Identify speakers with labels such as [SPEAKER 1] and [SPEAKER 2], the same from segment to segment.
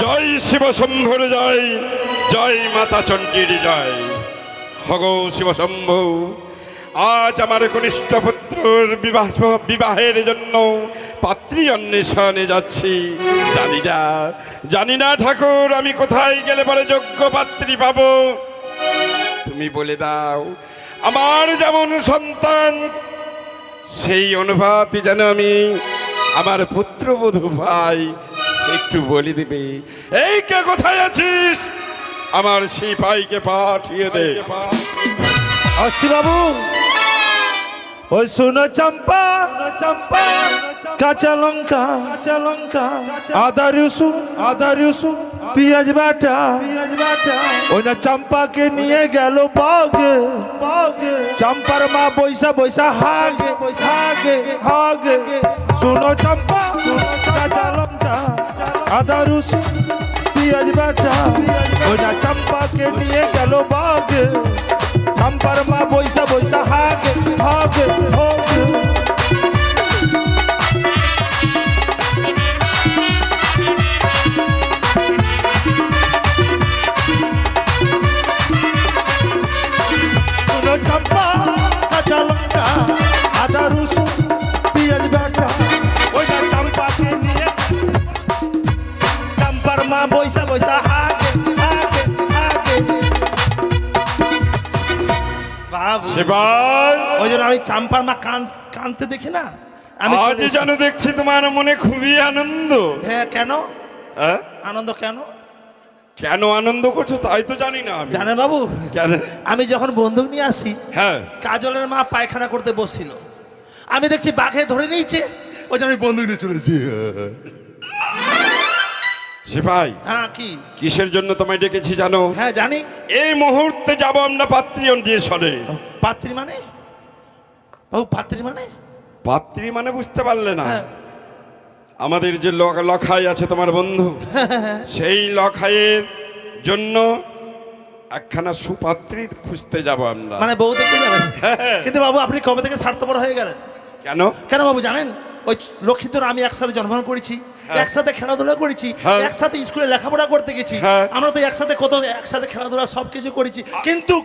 [SPEAKER 1] জয় শিব শম্ভুর জয় জয় মাতা চণ্ডীর জয়। হগ শিব শম্ভু, আজ আমার কনিষ্ঠ পুত্রর বিবাহ, বিবাহের জন্য পাত্রী অন্বেষণে যাচ্ছি। জানি না জানি না ঠাকুর, আমি কোথায় গেলে পরে যোগ্য পাত্রী পাবো? তুমি বলে দাও, আমার যেমন সন্তান, সেই অনুভূতি যেন আমি আমার পুত্রবধূ ভাই একটু বলে দিবে। এই কে কোথায় আছিস? আমার সেই ভাইকে পাঠিয়ে দে।
[SPEAKER 2] অসি বাবু ওই শুনো চম্পা চম্পা কাঁচা লঙ্কা কাঁচা লঙ্কা আদা রসুন আদা রসুন, পেঁয়াজ বাটা পেঁয়াজ বাটা ওই না চম্পাকে নিয়ে গেল বাগে বাগে। চম্পার মা বৈশা বৈশা হাগে হাগে হাগে। শুনো চম্পা, কাঁচা লঙ্কা আদা রসুন পেঁয়াজ বাটা ওই না চম্পাকে নিয়ে গেল বাগে চম্পার মা বৈশা বৈশা হাগে হাগে হাগে বৈশা বৈশা হাগে হাগে হাগে বাবু।
[SPEAKER 1] সেবার
[SPEAKER 2] ওই জন্য আমি চাম্পার মা কান কানতে দেখি না? আমি
[SPEAKER 1] আজ যেন দেখছি তোমার মনে খুবই আনন্দ।
[SPEAKER 2] হ্যাঁ কেন? আনন্দ কেন?
[SPEAKER 1] কেন আনন্দ করছ তাই তো জানি না আমি।
[SPEAKER 2] জানে বাবু? আমি যখন বন্দুক নিয়ে আসি
[SPEAKER 1] হ্যাঁ।
[SPEAKER 2] কাজলের মা পায়খানা করতে বসছিল। আমি দেখছি বাঘে ধরে নিয়েছে। ওই জন্য আমি বন্দুক নিয়ে চলেছি
[SPEAKER 1] সিপাই
[SPEAKER 2] হ্যাঁ কি?
[SPEAKER 1] কিসের জন্য তোমায় ডেকেছি জানো?
[SPEAKER 2] হ্যাঁ জানি।
[SPEAKER 1] এই মুহূর্তে যাব আমরা পাত্রী অন্বেষণে
[SPEAKER 2] পাত্রী মানে? বাবু পাত্রী মানে?
[SPEAKER 1] পাত্রী মানে বুঝতে পারলে না।
[SPEAKER 2] হ্যাঁ।
[SPEAKER 1] আমাদের যে লখাই আছে তোমার বন্ধু সেই লখাইয়ের জন্য একখানা সুপাত্রী খুঁজতে যাব আমরা।
[SPEAKER 2] মানে বউ দেখতে যাবেন
[SPEAKER 1] হ্যাঁ।
[SPEAKER 2] কিন্তু বাবু আপনি কবে থেকে স্বার্থপর হয়ে গেলেন?
[SPEAKER 1] কেন?
[SPEAKER 2] কেন বাবু জানেন? ওই লক্ষ্মীতর আমি একসাথে জন্মগ্রহণ করেছি।
[SPEAKER 1] হ্যাঁ।
[SPEAKER 2] একসাথে খেলাধুলা করেছি
[SPEAKER 1] হ্যাঁ।
[SPEAKER 2] একসাথে স্কুলে লেখাপড়া করতে গেছি
[SPEAKER 1] হ্যাঁ।
[SPEAKER 2] আমরা তো একসাথে কত একসাথে খেলাধুলা সব কিছু করেছি। কিন্তু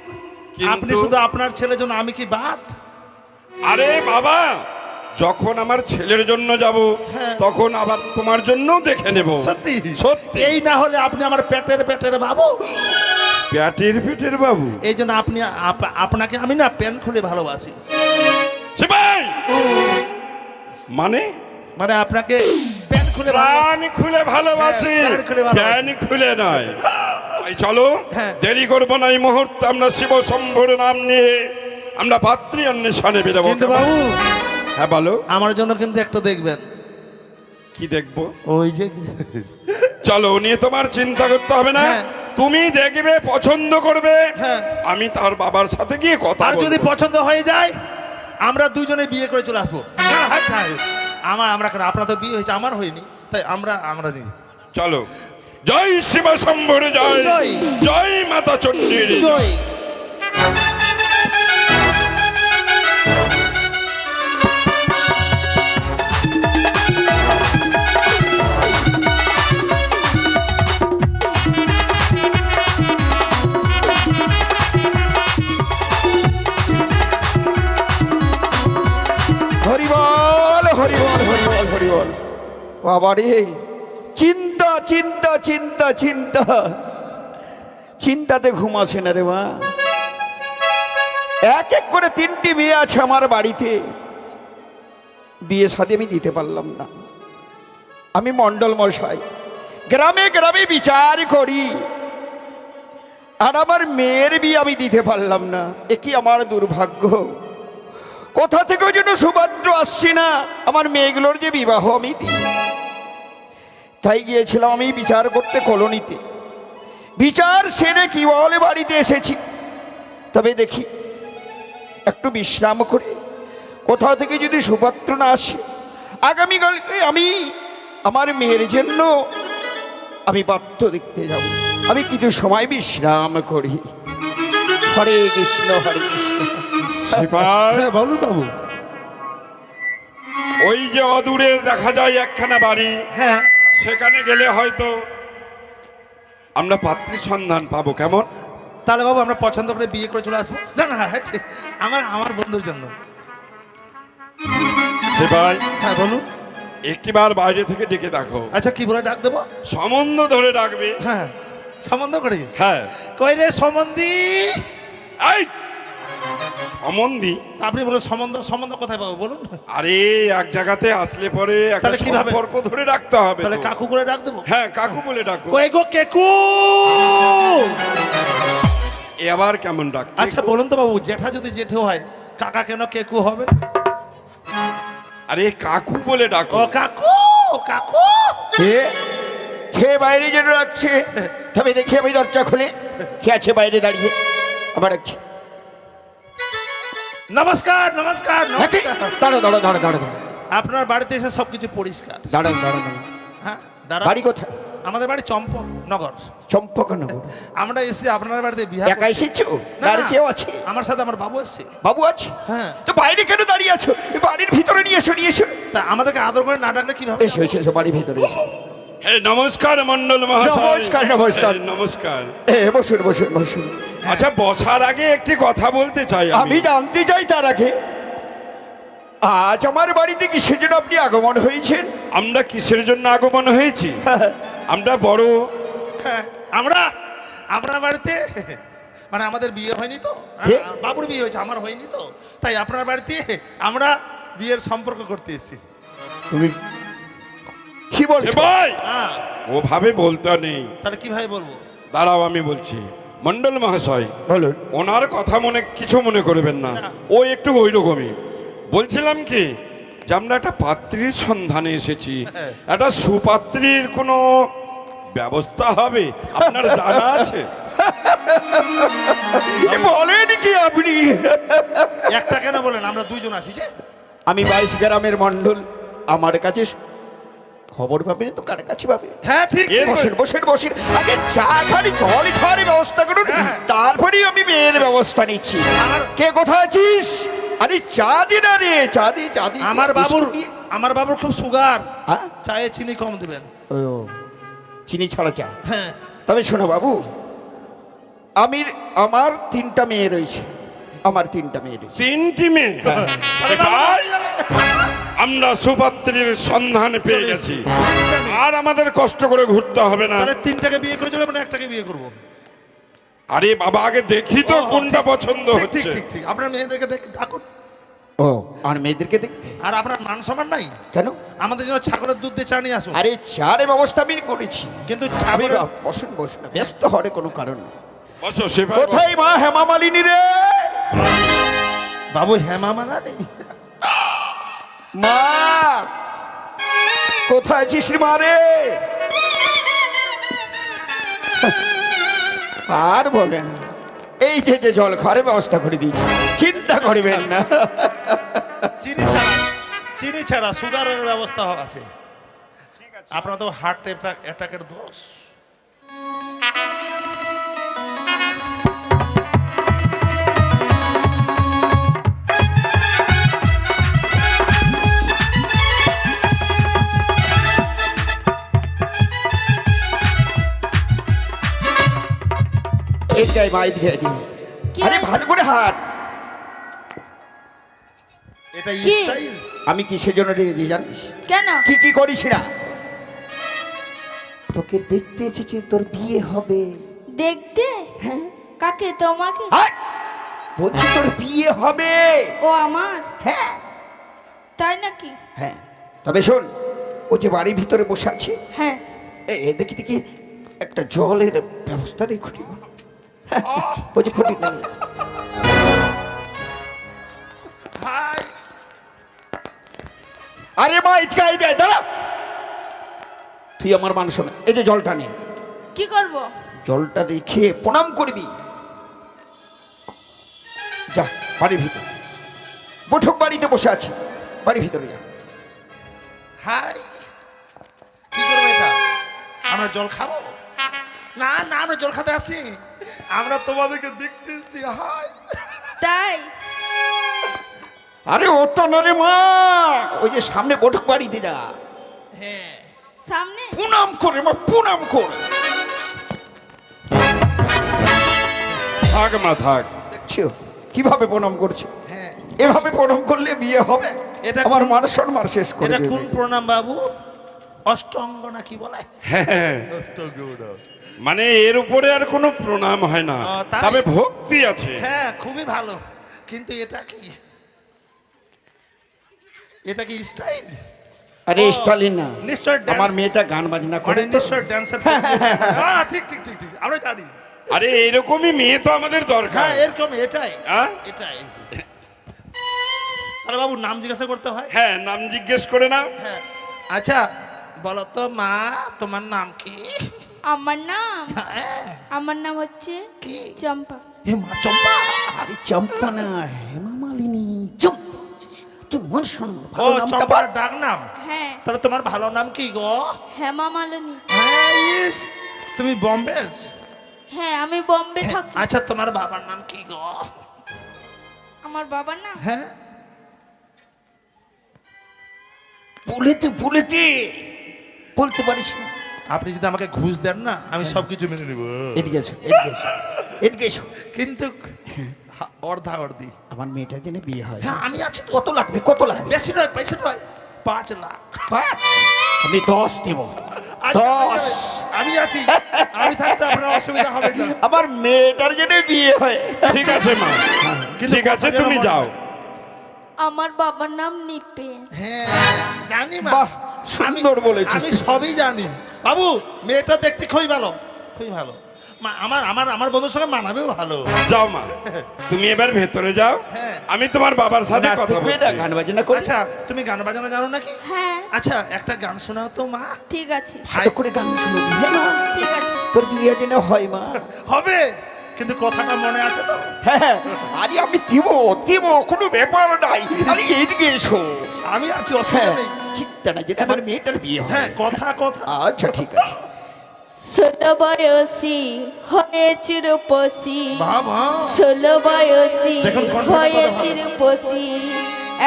[SPEAKER 2] আপনি শুধু আপনার ছেলের জন্য আমি কি বাদ?
[SPEAKER 1] আরে বাবা যখন আমার ছেলের জন্য যাব
[SPEAKER 2] হ্যাঁ।
[SPEAKER 1] তখন আবার তোমার জন্য দেখে নেব।
[SPEAKER 2] সত্যি?
[SPEAKER 1] সত্যি।
[SPEAKER 2] এই না হলে আপনি আমার পেটের পেটের বাবু।
[SPEAKER 1] প্যাটের পেটের বাবু।
[SPEAKER 2] এই জন্য আপনি আপনাকে আমি না প্যান খুলে ভালোবাসি।
[SPEAKER 1] মানে?
[SPEAKER 2] মানে আপনাকে খুলে।
[SPEAKER 1] প্রাণ খুলে ভালোবাসি।
[SPEAKER 2] হ্যাঁ, প্রাণ খুলে
[SPEAKER 1] খুলে নয় চলো
[SPEAKER 2] হ্যাঁ।
[SPEAKER 1] দেরি করব না এই মুহূর্তে। আমরা শিব শম্ভুর নাম নিয়ে আমরা পাত্রী অন্বেষণে বেরোবো
[SPEAKER 2] কিন্তু বাবু
[SPEAKER 1] হ্যাঁ বলো।
[SPEAKER 2] আমার জন্য কিন্তু একটা দেখবেন।
[SPEAKER 1] কি দেখব?
[SPEAKER 2] ওই যে
[SPEAKER 1] চলো নিয়ে তোমার চিন্তা করতে হবে না।
[SPEAKER 2] হ্যাঁ।
[SPEAKER 1] তুমি দেখবে পছন্দ করবে।
[SPEAKER 2] হ্যাঁ।
[SPEAKER 1] আমি তার বাবার সাথে গিয়ে কথা
[SPEAKER 2] আর যদি পছন্দ হয়ে যায় আমরা দুজনে বিয়ে করে চলে আসব। হ্যাঁ, হ্যাঁ, হ্যাঁ। আমার আমরা আপনার তো বিয়ে হয়েছে আমার হয়নি তাই আমরা আমরা নিই
[SPEAKER 1] চলো জয় শিবা শম্ভুর জয়
[SPEAKER 2] জয়।
[SPEAKER 1] জয় মাতা চণ্ডীর জয়।
[SPEAKER 3] বাবা রে চিন্তা চিন্তা চিন্তা চিন্তা। চিন্তাতে ঘুম আসে না রে মা। এক এক করে তিনটি মেয়ে আছে আমার বাড়িতে। বিয়ে সাথে আমি দিতে পারলাম না। আমি মণ্ডল মশাই, গ্রামে গ্রামে বিচার করি। আর আমার মেয়ের বিয়ে আমি দিতে পারলাম না। এ কি আমার দুর্ভাগ্য? কোথা থেকেও সুভদ্র আসছি না। আমার মেয়েগুলোর যে বিবাহ আমি দিই। তাই গিয়েছিলাম আমি বিচার করতে কলোনিতে। বিচার সেরে কি বলে বাড়িতে এসেছি। তবে দেখি একটু বিশ্রাম করে কোথাও থেকে যদি সুপাত্র না আসে আগামীকালকে আমি আমার মেয়ের জন্য আমি পাত্র দেখতে যাব। আমি কিছু সময় বিশ্রাম করি। হরে কৃষ্ণ হরে কৃষ্ণ।
[SPEAKER 2] হ্যাঁ বলুন বাবু।
[SPEAKER 1] ওই যে অদূরে দেখা যায় একখানা বাড়ি।
[SPEAKER 2] হ্যাঁ।
[SPEAKER 1] সেখানে গেলে হয়তো আমরা পাত্রীর সন্ধান পাবো কেমন?
[SPEAKER 2] তাহলে বাবু আমরা পছন্দ করে বিয়ে করে চলে আসব। না না হ্যাঁ ঠিক। আমার আমার বন্ধুর জন্য।
[SPEAKER 1] সে ভাই।
[SPEAKER 2] হ্যাঁ বলুন।
[SPEAKER 1] একটিবার বাইরে থেকে ডেকে দেখো।
[SPEAKER 2] আচ্ছা কি বলে ডাক দেবো?
[SPEAKER 1] সম্বন্ধ ধরে ডাকবে।
[SPEAKER 2] হ্যাঁ সম্বন্ধ করে?
[SPEAKER 1] হ্যাঁ।
[SPEAKER 2] কই রে সম্বন্ধী
[SPEAKER 1] এই! সম্বন্ধী
[SPEAKER 2] আপনি বলুন সম্বন্ধ সম্বন্ধ কোথায় পাবো বলুন?
[SPEAKER 1] আরে এক জায়গাতে আসলে পরে একটা
[SPEAKER 2] তাহলে কীভাবে?
[SPEAKER 1] সম্পর্ক ধরে রাখতে হবে
[SPEAKER 2] তাহলে কাকু করে ডাক দেবো?
[SPEAKER 1] হ্যাঁ কাকু বলে ডাকো।
[SPEAKER 2] কই গো কেকু?
[SPEAKER 1] এ আবার কেমন ডাক?
[SPEAKER 2] আচ্ছা বলুন তো বাবু জেঠা যদি জেঠু হয় কাকা কেন কেকু হবে
[SPEAKER 1] আরে কাকু বলে ডাকো।
[SPEAKER 2] ও কাকু কাকু।
[SPEAKER 3] কে খেয়ে বাইরে যেন রাখছে। তবে দেখি আমি দরজা খুলে কে আছে বাইরে দাঁড়িয়ে? আবার রাখছি।
[SPEAKER 2] নমস্কার নমস্কার
[SPEAKER 3] দাঁড়ো দাঁড়ো দাঁড়ো দাঁড়ো দাঁড়ো
[SPEAKER 2] আপনার বাড়িতে এসে সবকিছু পরিষ্কার।
[SPEAKER 3] দাঁড়ান দাঁড়ান
[SPEAKER 2] হ্যাঁ দাঁড়া
[SPEAKER 3] বাড়ি কোথায়?
[SPEAKER 2] আমাদের বাড়ি চম্পক নগর।
[SPEAKER 3] চম্পকনগর।
[SPEAKER 2] আমরা এসে আপনার বাড়িতে বিহার
[SPEAKER 3] একা এসেছ?
[SPEAKER 2] না,
[SPEAKER 3] আর কেউ আছে?
[SPEAKER 2] আমার সাথে আমার বাবু এসছে
[SPEAKER 3] বাবু আছে?
[SPEAKER 2] হ্যাঁ।
[SPEAKER 3] তো বাইরে কেন দাঁড়িয়ে আছো? বাড়ির ভিতরে নিয়ে এসো নিয়ে এসো।
[SPEAKER 2] তা আমাদেরকে আদর করে না ডাকলে কীভাবে
[SPEAKER 3] এসো এসো এসো বাড়ির ভিতরে এসো।
[SPEAKER 1] হে নমস্কার মন্ডল মহাশয়।
[SPEAKER 3] নমস্কার, নমস্কার।
[SPEAKER 1] নমস্কার।
[SPEAKER 3] এ বসুন বসুন বসুন।
[SPEAKER 1] আচ্ছা বসার আগে একটি কথা বলতে চাই
[SPEAKER 3] আমি। জানতে চাই তার আগে আজ আমার বাড়িতে কিসের জন্য আপনি আগমন হয়েছেন?
[SPEAKER 1] আমরা কিসের জন্য আগমন হয়েছি? আমরা বড়।
[SPEAKER 2] হ্যাঁ, আমরা আপনার বাড়িতে মানে আমাদের বিয়ে হয়নি তো? বাবুর বিয়ে হয়েছে আমার হয়নি তো? তাই আপনার বাড়িতে আমরা বিয়ের সম্পর্ক করতে এসেছি।
[SPEAKER 3] তুমি কি বলছো?
[SPEAKER 1] ভাই!
[SPEAKER 2] হ্যাঁ।
[SPEAKER 1] ওভাবে বলতে নেই।
[SPEAKER 2] তাহলে কীভাবে বলব?
[SPEAKER 1] দাঁড়াও আমি বলছি। মন্ডল মহাশয়
[SPEAKER 3] বলুন।
[SPEAKER 1] ওনার কথা মনে কিছু মনে করবেন না। ও একটু ওই রকমই বলছিলাম কি যে আমরা একটা পাত্রীর সন্ধানে এসেছি। একটা সুপাত্রীর কোনো ব্যবস্থা হবে? আপনার জানা আছে?
[SPEAKER 3] এ বলেন কি আপনি?
[SPEAKER 2] একটা কেন বলেন? আমরা দুইজন আছি যে।
[SPEAKER 3] আমি বাইশ গ্রামের মন্ডল আমার কাছে খবর পাবে তো কার কাছে পাবে?
[SPEAKER 2] হ্যাঁ ঠিক
[SPEAKER 3] বসেন বসেন বসেন। আগে চা খালি জল খাওয়ার ব্যবস্থা করুন।
[SPEAKER 2] হ্যাঁ।
[SPEAKER 3] তারপরেই আমি মেয়ের ব্যবস্থা নিচ্ছি। কে কোথায় আছিস? আরে চা দি না রে চা দি চা দি।
[SPEAKER 2] আমার বাবুর আমার বাবুর খুব সুগার।
[SPEAKER 3] হ্যাঁ?
[SPEAKER 2] চায়ে চিনি কম দিবেন।
[SPEAKER 3] ও, চিনি ছাড়া চা।
[SPEAKER 2] হ্যাঁ।
[SPEAKER 3] তবে শোনো বাবু আমি আমার তিনটা মেয়ে রয়েছে। আমার তিনটা মেয়ে রয়েছে।
[SPEAKER 1] তিনটি মেয়ে?
[SPEAKER 2] আরে বাবা,
[SPEAKER 1] আমরা সুপাত্রীর সন্ধান পেয়ে গেছি। আর আমাদের কষ্ট করে ঘুরতে হবে না।
[SPEAKER 2] তাহলে তিনটাকে বিয়ে করে চলে মানে একটাকে বিয়ে করব।
[SPEAKER 1] আরে বাবা আগে দেখি তো কোনটা পছন্দ
[SPEAKER 2] ঠিক, ঠিক
[SPEAKER 1] হচ্ছে।
[SPEAKER 2] ঠিক ঠিক। আপনার মেয়েদেরকে ডেকে ডাকুন।
[SPEAKER 3] ও আর মেয়েদেরকে দেখ
[SPEAKER 2] আর আপনার মান সম্মান নাই?
[SPEAKER 3] কেন?
[SPEAKER 2] আমাদের জন্য ছাগলের দুধ দিয়ে চা নিয়ে আসুন।
[SPEAKER 3] আরে চারে ব্যবস্থা আমি করেছি।
[SPEAKER 2] কিন্তু ছাগলের
[SPEAKER 3] বসুন বসুন ব্যস্ত হওয়ার কোনো কারণ নেই। কোথায় মা হেমা মালিনী রে?
[SPEAKER 2] বাবু হেমা মানা নেই
[SPEAKER 3] মা কোথায় আছিস মা রে? আর বলেন এই যে যে জল খাওয়ার ব্যবস্থা করে দিয়েছি চিন্তা করবেন না।
[SPEAKER 2] চিনি ছাড়া চিনি ছাড়া সুগারের ব্যবস্থা আছে। আপনার তো হার্ট অ্যাটাকের দোষ।
[SPEAKER 3] আরে ভালো করে হাত
[SPEAKER 2] এটা
[SPEAKER 4] কি?
[SPEAKER 2] স্টাইল
[SPEAKER 3] আমি কিসের জন্য রেখেছি জানিস?
[SPEAKER 4] কেন?
[SPEAKER 3] কি কি করিস না তোকে দেখতে এসেছি তোর বিয়ে হবে।
[SPEAKER 4] দেখতে?
[SPEAKER 3] হ্যাঁ।
[SPEAKER 4] কাকে? তোমাকে!
[SPEAKER 3] বলছি তোর বিয়ে হবে।
[SPEAKER 4] ও আমার?
[SPEAKER 3] হ্যাঁ।
[SPEAKER 4] তাই নাকি?
[SPEAKER 3] হ্যাঁ। তবে শোন ও যে বাড়ির ভিতরে বসে আছে
[SPEAKER 4] হ্যাঁ।
[SPEAKER 3] এ এ দেখি দেখি একটা জলের ব্যবস্থা দেখ খুঁটি বলছি খুঁটি
[SPEAKER 2] হাই
[SPEAKER 3] আরে মা ইতকা এই দেয় দাঁড়া। তুই আমার মান শোন এই যে জলটা নে।
[SPEAKER 4] কি করব?
[SPEAKER 3] জলটা রেখে প্রণাম করবি। যা বাড়ির ভিতর। বৈঠক বাড়িতে বসে আছে। বাড়ির ভিতরে যা।
[SPEAKER 2] হাই কি করব এটা? আমরা জল খাব? না না আমরা জল খেতে আসি। আমরা তোমাদেরকে দেখতে এসেছি হাই।
[SPEAKER 4] তাই?
[SPEAKER 3] আরে ও তো না রে মা। ওই যে সামনে বৈঠক বাড়ি দিদা।
[SPEAKER 2] হ্যাঁ।
[SPEAKER 4] সামনে?
[SPEAKER 3] প্রণাম করে মা প্রণাম করে।
[SPEAKER 1] থাক মা থাক।
[SPEAKER 3] দেখছ? কীভাবে প্রণাম করছে?
[SPEAKER 2] হ্যাঁ।
[SPEAKER 3] এভাবে প্রণাম করলে বিয়ে হবে?
[SPEAKER 2] এটা
[SPEAKER 3] আমার মান সম্মান শেষ করে
[SPEAKER 2] এটা কোন প্রণাম বাবু? অষ্টঙ্গ না কি বলে
[SPEAKER 1] হ্যাঁ। মানে এর উপরে আর কোনো প্রণাম হয় না। তবে ভক্তি আছে।
[SPEAKER 2] হ্যাঁ খুবই ভালো। কিন্তু এটা কি? এটা কি স্টাইল?
[SPEAKER 3] আরে স্টালিন না।
[SPEAKER 2] নিশ্চয়
[SPEAKER 3] আমার মেয়েটা গান বাজনা করে
[SPEAKER 2] মানে। নিশ্চয় ড্যান্সার হ্যাঁ ঠিক ঠিক ঠিক ঠিক। আমরা জানি।
[SPEAKER 1] আরে এরকমই মেয়ে তো আমাদের দরকার।
[SPEAKER 2] হ্যাঁ এরকম এটাই।
[SPEAKER 1] হ্যাঁ?
[SPEAKER 2] এটাই। আরে বাবু নাম জিজ্ঞাসা করতে হয়?
[SPEAKER 1] হ্যাঁ নাম জিজ্ঞেস করে না
[SPEAKER 2] হ্যাঁ। আচ্ছা বলো তো মা তোমার নাম কি?
[SPEAKER 4] আমার নাম আমার নাম হচ্ছে
[SPEAKER 2] কি
[SPEAKER 4] চম্পা
[SPEAKER 2] হে মা চম্পা
[SPEAKER 3] আরে চম্পা না হেমা মালিনী চম্পা মন শোন
[SPEAKER 2] ও চম্পার ডাক নাম
[SPEAKER 4] হ্যাঁ
[SPEAKER 2] তাহলে তোমার ভালো নাম কি গো
[SPEAKER 4] হেমা মালিনী
[SPEAKER 2] হ্যাঁ ইস তুমি বম্বে?
[SPEAKER 4] হ্যাঁ আমি বম্বে থাকি
[SPEAKER 2] আচ্ছা তোমার বাবার নাম কি গো?
[SPEAKER 4] আমার বাবার নাম?
[SPEAKER 2] হ্যাঁ?
[SPEAKER 3] বলেতে বলেতে বলতে পারিস না।
[SPEAKER 2] আপনি যদি আমাকে ঘুষ দেন না আমি সবকিছু মেনে নেব।
[SPEAKER 3] এদিকে এসো এদিকে এসো এদিকে এসো।
[SPEAKER 2] কিন্তু হা- অর্ধা অর্ধি।
[SPEAKER 3] আমার মেয়েটার জন্য বিয়ে হয়।
[SPEAKER 2] হ্যাঁ আমি আছি
[SPEAKER 3] কত লাগবে কত লাগবে?
[SPEAKER 2] বেশি নয় বেশি নয়। পাঁচ লাখ।
[SPEAKER 3] পাঁচ? আমি দশ দেব।
[SPEAKER 2] আচ্ছা,
[SPEAKER 3] দশ।
[SPEAKER 2] আমি আছি। আমি থাকতে আপনার অসুবিধা হবে না।
[SPEAKER 3] আমার মেয়েটার জন্য বিয়ে হয়।
[SPEAKER 1] ঠিক আছে মা। ঠিক আছে তুমি যাও।
[SPEAKER 4] আমার বাবার নাম নিপে
[SPEAKER 2] হ্যাঁ জানি মা।
[SPEAKER 3] বাহ, সুন্দর বলেছিস
[SPEAKER 2] আমি সবই জানি। বাবু মেয়েটা দেখতে খুবই ভালো খুবই ভালো। মা আমার আমার আমার বন্ধুর সঙ্গে মানাবেও ভালো।
[SPEAKER 1] যাও মা তুমি এবার ভেতরে যাও।
[SPEAKER 2] হ্যাঁ।
[SPEAKER 1] আমি তোমার বাবার সাথে কথা বলছি।
[SPEAKER 3] গান বাজনা করে।
[SPEAKER 2] আচ্ছা তুমি গান বাজনা জানো নাকি?
[SPEAKER 4] হ্যাঁ।
[SPEAKER 2] আচ্ছা একটা গান শোনাও তো মা।
[SPEAKER 4] ঠিক আছে।
[SPEAKER 3] ভালো করে গান হ্যাঁ মা।
[SPEAKER 4] ঠিক আছে।
[SPEAKER 3] তোর বিয়ে যেন হয় মা।
[SPEAKER 2] হবে কিন্তু কথাটা মনে আছে তো?
[SPEAKER 3] হ্যাঁ আরে আমি দিব দিব কোনো ব্যাপার নাই। আরে এদিকে এসো।
[SPEAKER 2] আমি আছি
[SPEAKER 3] হ্যাঁ।
[SPEAKER 2] অসুবিধা নেই।
[SPEAKER 3] চিন্তা নাই যেটা আমার মেয়েটার বিয়ে হয়
[SPEAKER 2] হ্যাঁ কথা কথা
[SPEAKER 3] আচ্ছা ঠিক আছে
[SPEAKER 4] ষোলো বয়সী হয়েছে রূপসী
[SPEAKER 2] বাবা
[SPEAKER 4] ষোলো বয়সী
[SPEAKER 2] দেখুন কণ্ঠটা কত
[SPEAKER 4] হয়েছে
[SPEAKER 2] ভালো।
[SPEAKER 4] রূপসী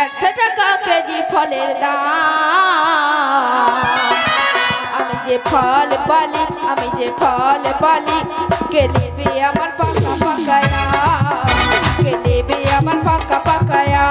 [SPEAKER 4] একশো টাকা কেজি ফলের দাম আমি যে ফল পালি আমি যে ফল পালি কে নেবে আমার পাকা পাকায়া কে নেবে আমার পাকা পাকায়া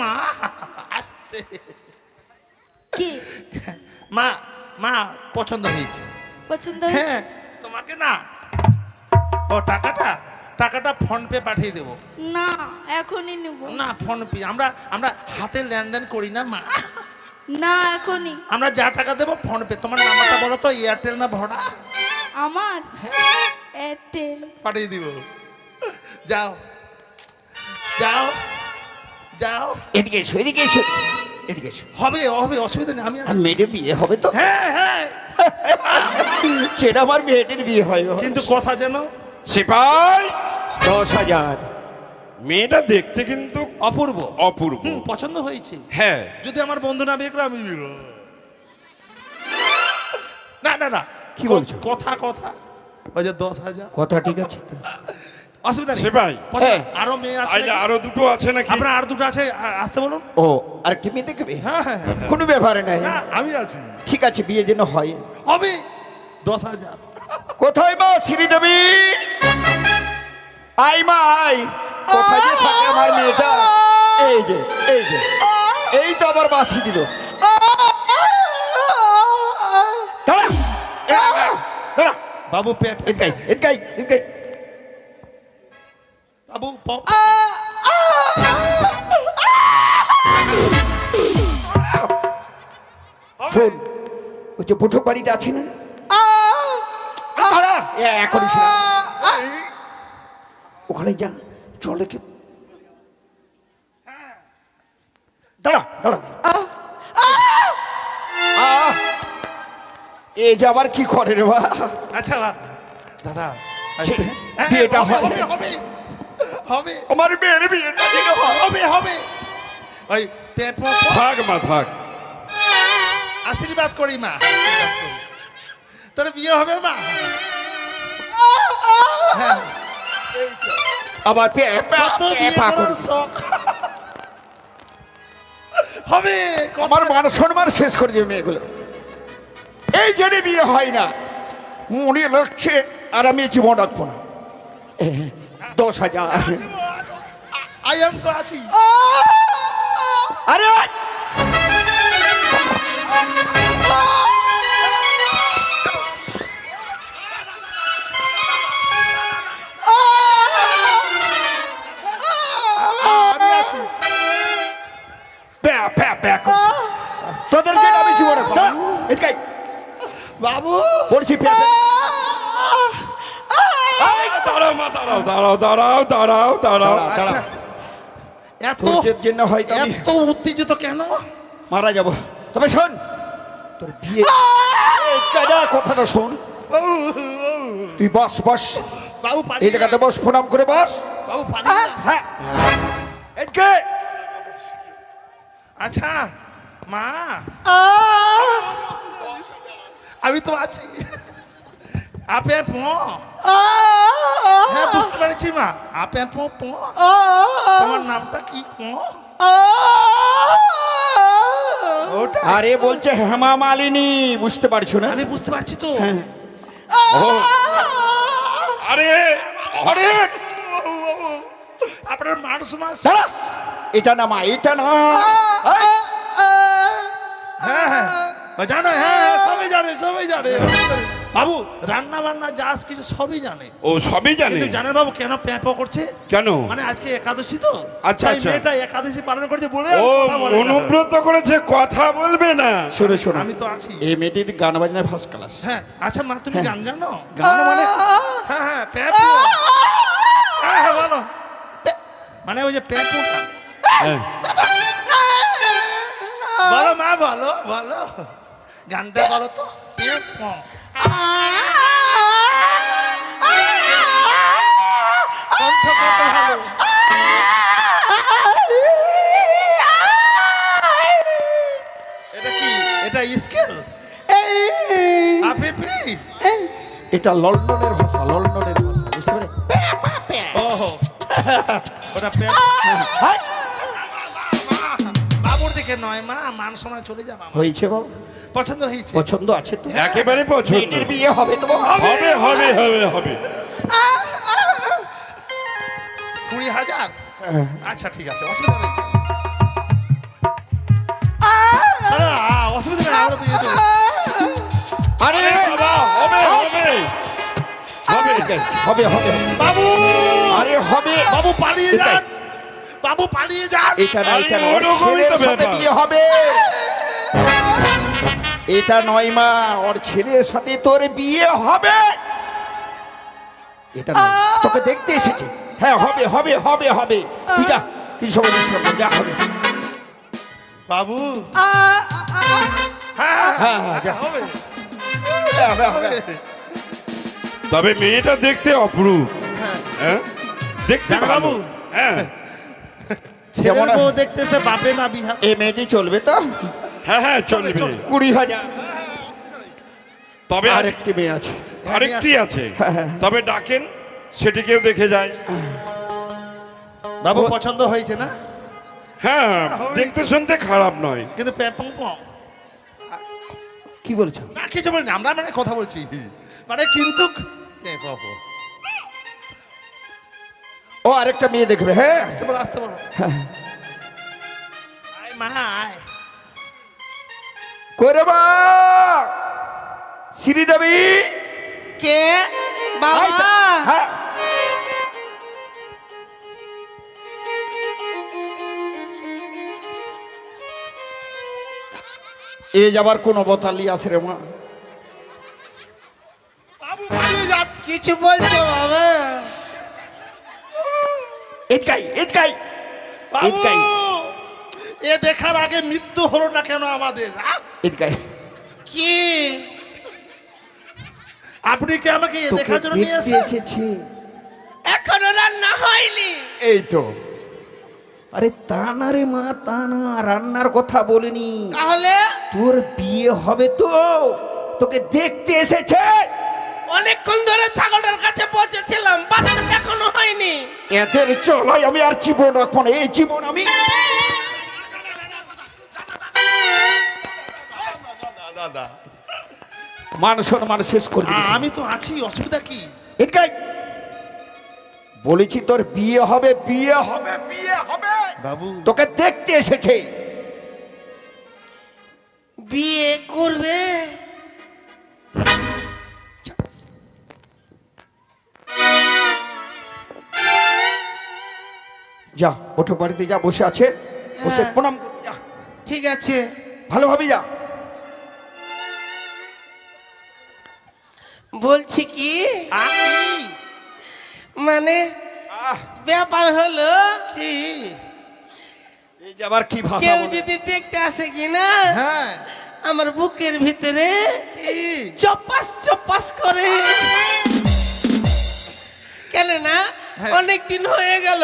[SPEAKER 2] মা আস্তে।
[SPEAKER 4] কি?
[SPEAKER 2] মা মা পছন্দ হয়েছে।
[SPEAKER 4] পছন্দ
[SPEAKER 2] হ্যাঁ তোমাকে না ও টাকাটা টাকাটা ফোন পে পাঠিয়ে দেবো।
[SPEAKER 4] না এখনই নেব।
[SPEAKER 2] না ফোন পে আমরা আমরা হাতে লেনদেন করি না মা।
[SPEAKER 4] না এখনই।
[SPEAKER 2] আমরা যা টাকা দেবো ফোন পে। তোমার নাম্বারটা বলো তো এয়ারটেল না ভরা?
[SPEAKER 4] আমার? এয়ারটেল।
[SPEAKER 2] পাঠিয়ে দিব। যাও যাও। যাও।
[SPEAKER 3] এদিকে এসো এদিকে এসো। এদিকে এসো।
[SPEAKER 2] হবে হবে অসুবিধা নেই আমি
[SPEAKER 3] আর
[SPEAKER 2] আছি
[SPEAKER 3] মেয়েটার বিয়ে হবে তো?
[SPEAKER 2] হ্যাঁ হ্যাঁ।
[SPEAKER 3] সেটা আমার মেয়েটির বিয়ে হয়
[SPEAKER 2] কিন্তু কথা যেন।
[SPEAKER 1] সিপাই!
[SPEAKER 3] দশ হাজার।
[SPEAKER 1] মেয়েটা দেখতে কিন্তু
[SPEAKER 2] অপূর্ব।
[SPEAKER 1] অপূর্ব।
[SPEAKER 2] হুম, পছন্দ হয়েছে।
[SPEAKER 1] হ্যাঁ।
[SPEAKER 2] যদি আমার বন্ধু না বিয়ে করে আমি বিয়ে না না না।
[SPEAKER 3] কি বলছো?
[SPEAKER 2] কথা কথা। ওই যে দশ হাজার।
[SPEAKER 3] কথা ঠিক আছে তো?
[SPEAKER 2] অসুবিধা নেই।
[SPEAKER 1] সিপাই
[SPEAKER 2] পছন্দ-
[SPEAKER 3] হ্যাঁ।
[SPEAKER 2] আরও মেয়ে আছে
[SPEAKER 1] আচ্ছা আরও দুটো আছে নাকি?
[SPEAKER 2] আপনার আর দুটো আছে আসতে বলুন।
[SPEAKER 3] ও আর কি মেয়ে দেখবে?
[SPEAKER 2] হ্যাঁ হ্যাঁ হ্যাঁ।
[SPEAKER 3] কোনো ব্যাপারে নাই।
[SPEAKER 2] আমি আছি।
[SPEAKER 3] ঠিক আছে বিয়ে যেন হয়।
[SPEAKER 2] হবে? দশ হাজার।
[SPEAKER 3] কোথায় মা শ্রীদেবী আই মা আই কোথায় যে থাকে আমার মেয়েটা? এই যে এই যে। এই তো আবার বাসি দিল। দাঁড়া। এ, দাঁড়া।
[SPEAKER 2] বাবু পে- পে-
[SPEAKER 3] এদিকাই এদিকাই
[SPEAKER 2] বাবু প-
[SPEAKER 3] শোন ওই যে পুঠো বাড়িটা আছে না? দাঁড়া। এ, এখনই শোনা ওখানে যা চল রেখে দাঁড়া দাঁড়া! এ যে আবার কি করে রে বা?
[SPEAKER 2] আচ্ছা দাদা।
[SPEAKER 3] সে-
[SPEAKER 2] হ্যাঁ,
[SPEAKER 3] বিয়েটা
[SPEAKER 2] হবে,
[SPEAKER 3] হয়।
[SPEAKER 2] হবে। হবে।
[SPEAKER 3] আমার মেয়ের হয়।
[SPEAKER 2] হবে। হবে ওই
[SPEAKER 1] থাক মা থাক।
[SPEAKER 2] আশীর্বাদ করি মা। তোর বিয়ে হবে মা।
[SPEAKER 3] আবার
[SPEAKER 2] বিয়ে হবে
[SPEAKER 3] আমার মান সম্মান শেষ করে দেবে মেয়েগুলো। এই জন্য বিয়ে হয় না। মনে লাগছে আর আমি জীবন রাখব না। দশ হাজার।
[SPEAKER 2] আই এম তো আছি।
[SPEAKER 3] আরে
[SPEAKER 1] দাঁড়াও দাঁড়াও। দাঁড়াও
[SPEAKER 3] দাঁড়া, দাঁড়া।
[SPEAKER 2] আচ্ছা। এত
[SPEAKER 3] জন্য হয়
[SPEAKER 2] এত উত্তেজিত কেন?
[SPEAKER 3] মারা যাব। তবে শোন তোর বিয়ে কথাটা শোন। তুই বস বস। এই জায়গাতে বস প্রণাম করে বস। হ্যাঁ।
[SPEAKER 2] আচ্ছা মা। আমি তো আছি। আপে প হ্যাঁ বুঝতে পেরেছি মা আপে প প তোমার নামটা কি প ওটা
[SPEAKER 3] আরে বলছে হেমা মালিনী বুঝতে পারছ না?
[SPEAKER 2] আমি বুঝতে পারছি তো।
[SPEAKER 1] ও আরে।
[SPEAKER 3] আরে।
[SPEAKER 2] আপনার মানুষ মাস।
[SPEAKER 3] দাঁড়া। এটা না মা এটা না।
[SPEAKER 2] হ্যাঁ হ্যাঁ। জানো হ্যাঁ হ্যাঁ, সবই জানে সবই জানে। বাবু রান্না বান্না যাস কিছু সবই জানে।
[SPEAKER 1] ও সবই জানে।
[SPEAKER 2] কিন্তু জানেন বাবু কেন প্যাঁপো করছে?
[SPEAKER 1] কেন?
[SPEAKER 2] মানে আজকে একাদশী তো।
[SPEAKER 1] আচ্ছা, আচ্ছা।
[SPEAKER 2] মেয়েটা একাদশী পালন করছে বলে
[SPEAKER 1] ও। অনুব্রত করেছে কথা বলবে না।
[SPEAKER 3] শোনো শোনো।
[SPEAKER 2] আমি তো আছি।
[SPEAKER 3] এই মেয়েটির গান বাজনা ফার্স্ট ক্লাস
[SPEAKER 2] হ্যাঁ আচ্ছা মা তুমি গান জানো?
[SPEAKER 3] গান মানে?
[SPEAKER 2] হ্যাঁ হ্যাঁ প্যাঁপো হ্যাঁ হ্যাঁ বলো। মানে ওই যে প্যাঁপোটা
[SPEAKER 1] হ্যাঁ।
[SPEAKER 2] বলো মা বলো বলো। গানটা বলো তো। এটা কি? এটা স্কেল? আপিপি
[SPEAKER 3] এটা লন্ডনের ভাষা লন্ডনের ভাষা বুঝতে পারে
[SPEAKER 2] ওটা দিকে নয় মা মান সময় চলে যাবা
[SPEAKER 3] হয়েছে বাবু।
[SPEAKER 2] পছন্দ হয়েছে?
[SPEAKER 3] পছন্দ আছে তো?
[SPEAKER 1] একেবারে পছন্দ।
[SPEAKER 3] মেয়েটির বিয়ে হবে তো বাবু?
[SPEAKER 1] হবে হবে হবে হবে
[SPEAKER 2] কুড়ি হাজার?
[SPEAKER 3] হ্যাঁ।
[SPEAKER 2] আচ্ছা ঠিক আছে অসুবিধা নেই। আরে, আ, অসুবিধা নেই আমরা দেবো।
[SPEAKER 3] আরে
[SPEAKER 1] বাবা হবে হবে। হবে
[SPEAKER 3] হবে হবে।
[SPEAKER 2] বাবু!
[SPEAKER 3] আরে হবে।
[SPEAKER 2] বাবু পালিয়ে যান। বাবু পালিয়ে যান।
[SPEAKER 3] এটা না এটা ছেলের সাথে বিয়ে হবে। এটা নয় মা ওর ছেলের সাথে তোর বিয়ে হবে। এটা নয়, তোকে দেখতে এসেছি। হ্যাঁ হবে হবে হবে হবে। তুই যা কিছু সময় বিশ্রাম কর, যা হবে।
[SPEAKER 2] বাবু। হ্যাঁ হ্যাঁ,
[SPEAKER 3] হ্যাঁ হ্যাঁ
[SPEAKER 2] হবে।
[SPEAKER 3] হ্যাঁ, হবে, হবে।
[SPEAKER 1] তবে মেয়েটা দেখতে অপরূপ। হ্যাঁ। দেখতে বাবু
[SPEAKER 2] বাবু?
[SPEAKER 1] হ্যাঁ।
[SPEAKER 2] ছেলের বউ দেখতেছে বাপে না বিহা।
[SPEAKER 3] এই মেয়েটি চলবে তো?
[SPEAKER 1] হ্যাঁ হ্যাঁ চলবে।
[SPEAKER 3] কুড়ি হাজার।
[SPEAKER 1] তবে
[SPEAKER 3] আর একটি মেয়ে আছে।
[SPEAKER 1] আরেকটি আছে। তবে ডাকেন সেটিকেও দেখে যায়।
[SPEAKER 2] বাবু পছন্দ হয়েছে না?
[SPEAKER 1] হ্যাঁ দেখতে শুনতে খারাপ নয়।
[SPEAKER 2] কিন্তু
[SPEAKER 3] কি বলছো?
[SPEAKER 2] না কিছু বলিনি আমরা মানে কথা বলছি। মানে কিন্তু এ বাবু।
[SPEAKER 3] ও আরেকটা মেয়ে দেখবে হ্যাঁ?
[SPEAKER 2] আসতে বলো আসতে বলো। আয়
[SPEAKER 3] করে বা শ্রীদেবী
[SPEAKER 5] কে? বাবা।
[SPEAKER 3] হ্যাঁ। এ যাবার কোন অবতালি আছে রে মা।
[SPEAKER 5] কিছু বলছো বাবা?
[SPEAKER 3] এদকাই
[SPEAKER 2] বাবু!
[SPEAKER 3] এদকাই
[SPEAKER 2] এ দেখার আগে মৃত্যু হলো না কেন আমাদের!
[SPEAKER 3] এদকাই
[SPEAKER 5] কি?
[SPEAKER 2] আপনি কি আমাকে এ দেখার জন্য নিয়ে এসেছেন?
[SPEAKER 3] এসেছি।
[SPEAKER 5] এখনও রান্না হয়নি।
[SPEAKER 3] এই তো। আরে তা না রে মা তা না রান্নার কথা বলিনি।
[SPEAKER 5] তাহলে?
[SPEAKER 3] তোর বিয়ে হবে তো? তোকে দেখতে এসেছে?
[SPEAKER 5] অনেকক্ষণ ধরে ছাগলটার কাছে পৌঁছেছিলাম বাচ্চাটা এখনও হয়নি।
[SPEAKER 3] এদের চলাই আমি আর জীবন রাখব না এই জীবন আমি।
[SPEAKER 2] দাদা
[SPEAKER 3] মান সম্মান শেষ করবি
[SPEAKER 2] আমি তো আছি অসুবিধা কি?
[SPEAKER 3] এদিকাই বলেছি তোর বিয়ে হবে বিয়ে হবে বিয়ে হবে।
[SPEAKER 2] বাবু।
[SPEAKER 3] তোকে দেখতে এসেছে।
[SPEAKER 5] বিয়ে করবে?
[SPEAKER 3] যা ওঠো বাড়িতে যা বসে আছে। বসে
[SPEAKER 5] হ্যাঁ।
[SPEAKER 3] প্রণাম কর যা।
[SPEAKER 5] ঠিক আছে।
[SPEAKER 3] ভালোভাবে যা।
[SPEAKER 5] বলছি কি? মানে ব্যাপার হলো
[SPEAKER 2] কি?
[SPEAKER 3] আবার কি ভাষা
[SPEAKER 5] কেউ যদি দেখতে আসে কি না
[SPEAKER 2] হ্যাঁ।
[SPEAKER 5] আমার বুকের ভিতরে চপাস চপাস করে। কেন না। অনেক দিন হয়ে গেল।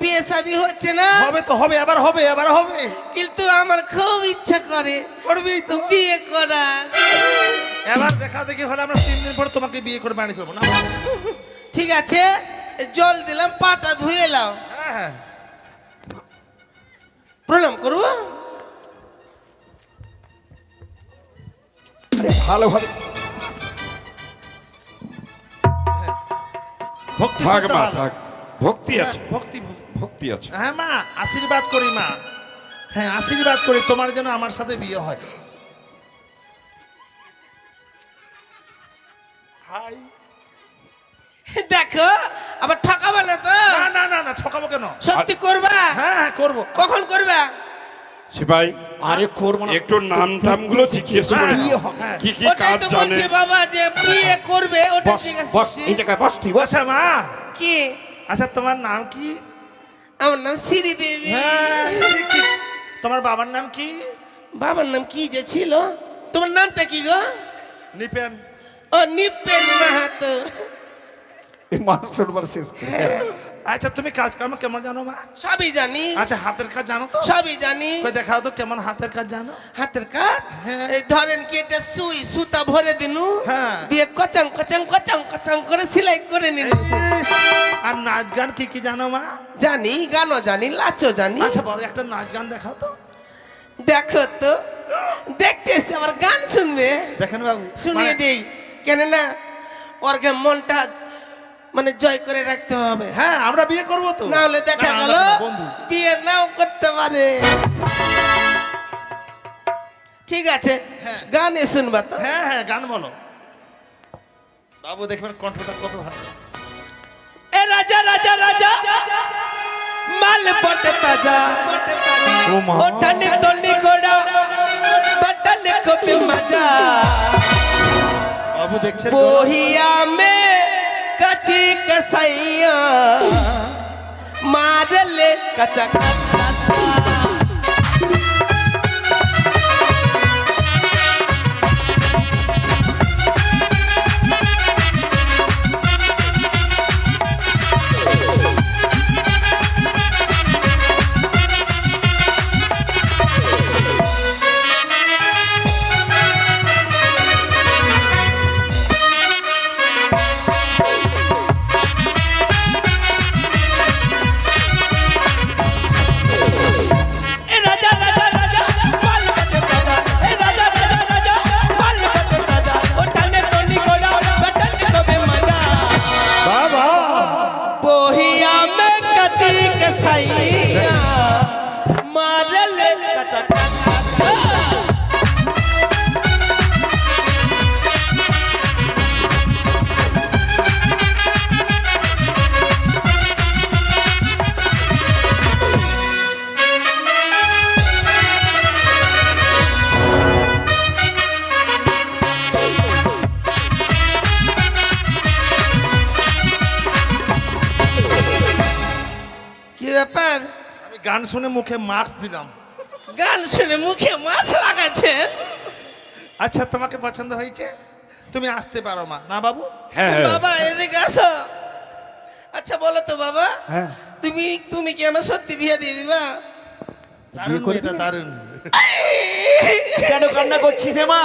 [SPEAKER 5] বিয়ে শাদী হচ্ছে না।
[SPEAKER 2] হবে তো হবে আবার হবে আবার হবে।
[SPEAKER 5] কিন্তু আমার খুব ইচ্ছা করে
[SPEAKER 2] করবি তো।
[SPEAKER 5] বিয়ে করার।
[SPEAKER 2] এবার দেখা দেখি হলে আমরা তিন দিন পর তোমাকে বিয়ে করে বানিয়ে চলবো না?
[SPEAKER 5] ঠিক আছে জল দিলাম পাটা ধুয়ে এলাম
[SPEAKER 2] হ্যাঁ হ্যাঁ।
[SPEAKER 5] প্রণাম করব?
[SPEAKER 3] আরে ভালোভাবে
[SPEAKER 2] ভক্তি
[SPEAKER 1] থাক মা থাক। ভক্তি আছে।
[SPEAKER 2] হ্যাঁ, ভক্তি ভক্তি।
[SPEAKER 1] ভক্তি আছে।
[SPEAKER 2] হ্যাঁ মা আশীর্বাদ করি মা। হ্যাঁ আশীর্বাদ করি তোমার যেন আমার সাথে বিয়ে হয়। হাই।
[SPEAKER 5] দেখো আবার ঠকাবে না তো?
[SPEAKER 2] না না না না ঠকাবো কেন?
[SPEAKER 5] সত্যি করবা?
[SPEAKER 2] হ্যাঁ হ্যাঁ করব।
[SPEAKER 5] কখন করবা?
[SPEAKER 1] সিপাই
[SPEAKER 3] আরে করব না।
[SPEAKER 1] একটু নাম টামগুলো জিজ্ঞেস করে।
[SPEAKER 2] হ্যাঁ।
[SPEAKER 1] কি কি কাজ জানে?
[SPEAKER 5] বাবা যে বিয়ে করবে ওটা ঠিক আছে।
[SPEAKER 3] বস এই জায়গায় বস তুই বস।
[SPEAKER 2] মা।
[SPEAKER 5] কি?
[SPEAKER 2] আচ্ছা তোমার নাম কি?
[SPEAKER 5] আমার নাম শ্রী দেবী।
[SPEAKER 2] হ্যাঁ। তোমার বাবার নাম কি?
[SPEAKER 5] বাবার নাম কি যে ছিল? তোমার নামটা কি গো?
[SPEAKER 2] নিপেন।
[SPEAKER 5] ও নিপেন মাহাতো।
[SPEAKER 3] এই মানুষ সম্মান শেষ
[SPEAKER 2] আচ্ছা তুমি কাজ কাম কেমন জানো মা?
[SPEAKER 5] সবই জানি।
[SPEAKER 2] আচ্ছা হাতের কাজ জানো তো?
[SPEAKER 5] সবই জানি।
[SPEAKER 2] কই দেখাও তো কেমন হাতের কাজ জানো?
[SPEAKER 5] হাতের কাজ?
[SPEAKER 2] হ্যাঁ।
[SPEAKER 5] এই ধরেন কি এটা সুই সুতা ভরে দিনু।
[SPEAKER 2] হ্যাঁ।
[SPEAKER 5] দিয়ে কচাং কচাং কচাং কচাং করে সেলাই করে
[SPEAKER 2] ইস, আর নাচ গান কি কি জানো মা?
[SPEAKER 5] জানি গানও জানি লাচও জানি।
[SPEAKER 2] আচ্ছা বড় একটা নাচ গান দেখাও তো।
[SPEAKER 5] দেখো তো দেখতে এসে আবার গান শুনবে।
[SPEAKER 2] দেখেন বাবু
[SPEAKER 5] শুনিয়ে
[SPEAKER 2] মানে-
[SPEAKER 5] দেই। কেন না ওরকে মনটা মানে জয় করে রাখতে হবে।
[SPEAKER 2] হ্যাঁ আমরা বিয়ে করব তো।
[SPEAKER 5] না হলে দেখা গেল বিয়ে নাও করতে পারে। ঠিক আছে
[SPEAKER 2] হ্যাঁ।
[SPEAKER 5] গান শুনবা তো।
[SPEAKER 2] হ্যাঁ হ্যাঁ গান বলো। বাবু দেখবেন কণ্ঠটা কত ভালো।
[SPEAKER 5] এ রাজা রাজা রাজা মাল পটে তাজা ওঠানে তলি গোড়া বাটালে কপি মাজা।
[SPEAKER 2] বাবু দেখছেন
[SPEAKER 5] বহিয়া মে कची कसैया मार ले
[SPEAKER 2] মারলে কাঁচা শুনে মুখে মাস্ক দিলাম।
[SPEAKER 5] গান শুনে মুখে মাছ লাগাচ্ছে?
[SPEAKER 2] আচ্ছা তোমাকে পছন্দ হয়েছে? তুমি আসতে পারো মা। না বাবু?
[SPEAKER 1] হ্যাঁ হ্যাঁ।
[SPEAKER 5] বাবা এদিকে আসো। আচ্ছা বলো তো বাবা।
[SPEAKER 3] হ্যাঁ।
[SPEAKER 5] তুমি তুমি কি আমার সত্যি বিয়ে দিয়ে দিবা?
[SPEAKER 2] দারুণ মেয়েটা দারুণ।
[SPEAKER 3] কেন কান্না করছিস রে মা?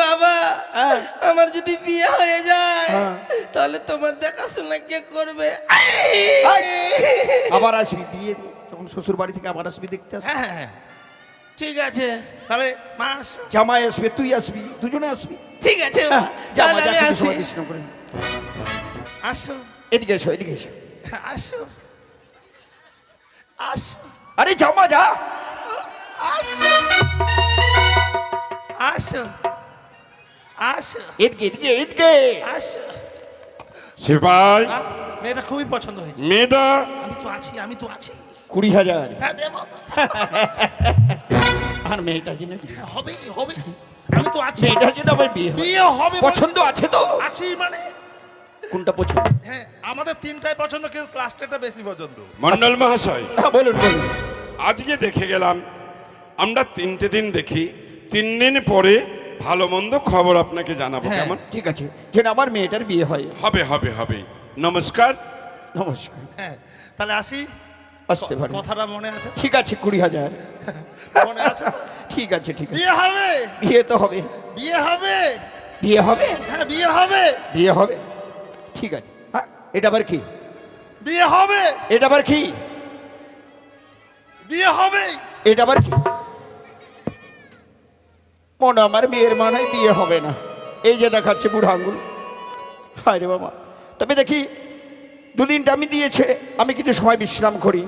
[SPEAKER 5] বাবা
[SPEAKER 3] হ্যাঁ।
[SPEAKER 5] আমার যদি বিয়ে হয়ে যায়
[SPEAKER 3] হ্যাঁ।
[SPEAKER 5] তাহলে তোমার দেখাশোনা কে করবে!
[SPEAKER 3] আবার আসবি বিয়ে দিয়ে। তখন শ্বশুর বাড়ি থেকে আবার আসবি দেখতে আসবি।
[SPEAKER 2] হ্যাঁ হ্যাঁ হ্যাঁ।
[SPEAKER 5] ঠিক আছে
[SPEAKER 2] তাহলে মা আসো
[SPEAKER 3] জামাই আসবে তুই আসবি দুজনে আসবি।
[SPEAKER 5] ঠিক আছে
[SPEAKER 3] হ্যাঁ, মা,
[SPEAKER 5] তাহলে আমি আসি।
[SPEAKER 2] আসো।
[SPEAKER 3] এদিকে এসো এদিকে এসো।
[SPEAKER 2] আসো। আসো।
[SPEAKER 3] আরে জামা যা।
[SPEAKER 2] আসো। আসো।
[SPEAKER 3] এদিকে এদিকে এদিকে।
[SPEAKER 2] আসো।
[SPEAKER 1] সিপাই
[SPEAKER 2] আহ, মেয়েটা খুবই পছন্দ হয়েছে।
[SPEAKER 1] মেয়েটা
[SPEAKER 2] আমি তো আছি আমি তো আছি।
[SPEAKER 3] কুড়ি হাজার।
[SPEAKER 2] হ্যাঁ
[SPEAKER 3] আর মেয়েটার জন্য
[SPEAKER 2] হবে। হবে আমি তো আছি।
[SPEAKER 3] মেয়েটার জন্য আমার বিয়ে হবে।
[SPEAKER 2] বিয়ে হবে
[SPEAKER 3] পছন্দ আছে তো?
[SPEAKER 2] আছি মানে?
[SPEAKER 3] কোনটা পছন্দ?
[SPEAKER 2] হ্যাঁ আমাদের তিনটাই পছন্দ কিন্তু লাস্টেরটা বেশি পছন্দ।
[SPEAKER 1] মন্ডল মহাশয়
[SPEAKER 3] হ্যাঁ বলুন বলুন।
[SPEAKER 1] আজকে দেখে গেলাম আমরা তিনটে দিন দেখি তিন দিন পরে ভালো মন্দ খবর আপনাকে জানাব
[SPEAKER 3] হ্যাঁ
[SPEAKER 1] কেমন?
[SPEAKER 3] ঠিক আছে। যেন আমার মেয়েটার বিয়ে হয়।
[SPEAKER 1] হবে হবে হবে। নমস্কার।
[SPEAKER 3] নমস্কার।
[SPEAKER 2] হ্যাঁ তাহলে আসি।
[SPEAKER 3] আসতে পারে
[SPEAKER 2] কথাটা মনে আছে?
[SPEAKER 3] ঠিক আছে কুড়ি হাজার।
[SPEAKER 2] মনে আছে?
[SPEAKER 3] ঠিক আছে ঠিক আছে।
[SPEAKER 2] বিয়ে হবে?
[SPEAKER 3] বিয়ে তো হবে।
[SPEAKER 2] বিয়ে হবে?
[SPEAKER 3] বিয়ে হবে?
[SPEAKER 2] হ্যাঁ বিয়ে হবে।
[SPEAKER 3] বিয়ে হবে। ঠিক আছে। হ্যাঁ এটা আবার কি?
[SPEAKER 2] বিয়ে হবে?
[SPEAKER 3] এটা আবার কি?
[SPEAKER 2] বিয়ে হবে?
[SPEAKER 3] এটা আবার কি? মনে আমার বিয়ের মানায় বিয়ে হবে না। এই যে দেখাচ্ছে বুড়ো আঙ্গুল। হায় রে বাবা। তবে দেখি দুদিনটা আমি দিয়েছে আমি কিছু সময় বিশ্রাম করি।